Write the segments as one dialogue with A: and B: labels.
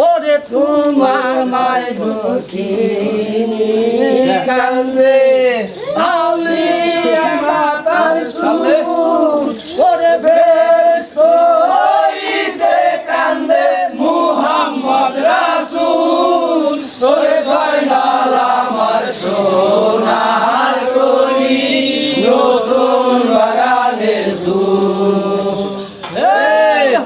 A: ওরে তোমার মায় দক্ষিণী কান্দে আলিয়া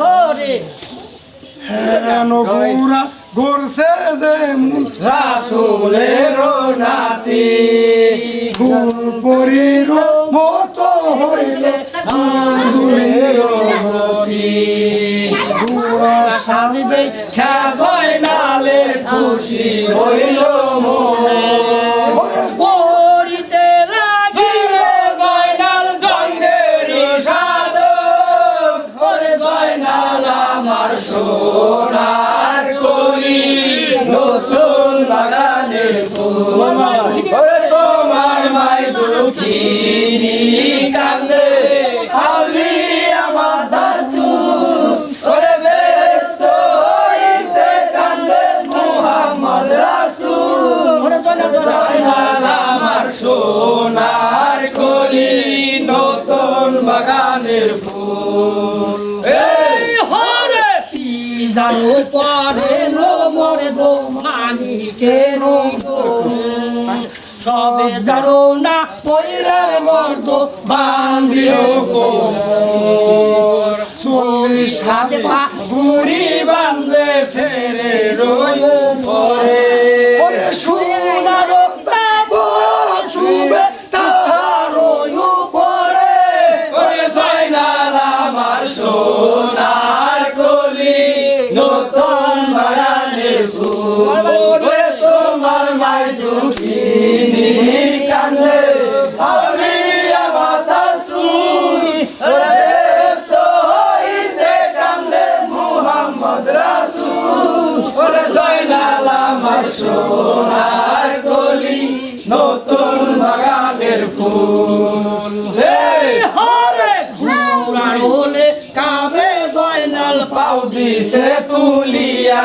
A: হরে।
B: নবুরা ঘুরছে যে
A: রাসূলের নাতি।
B: গুরপুরীর মতো হইলে আন্দুলের
A: গতি। পুরা সাজবে খেবয় নালে খুশি হইল পড়িতে বাগানের ফুল। হরে! মরে গো সবে না পইরে মর্দ বান্দিও কোমর
B: চল্লিশ
A: হাতে পা ঘুরি বান্ধে ছেড়ে পরে। তোমার মাই দুঃখিনী কান্দে আউলিয়া মাতার চুল ওরে ব্যস্ত হইতে কান্দে মুহাম্মদ রাসূল ওরে জয়নাল আমার সোনার কলি নতুন বাগানের ফুল হে হরে কুরআন হলে কাবে জয়নাল পাও দিছে তুলিয়া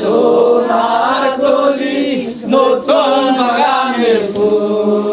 A: সোনার চলি নতুন বাগানের ফুল।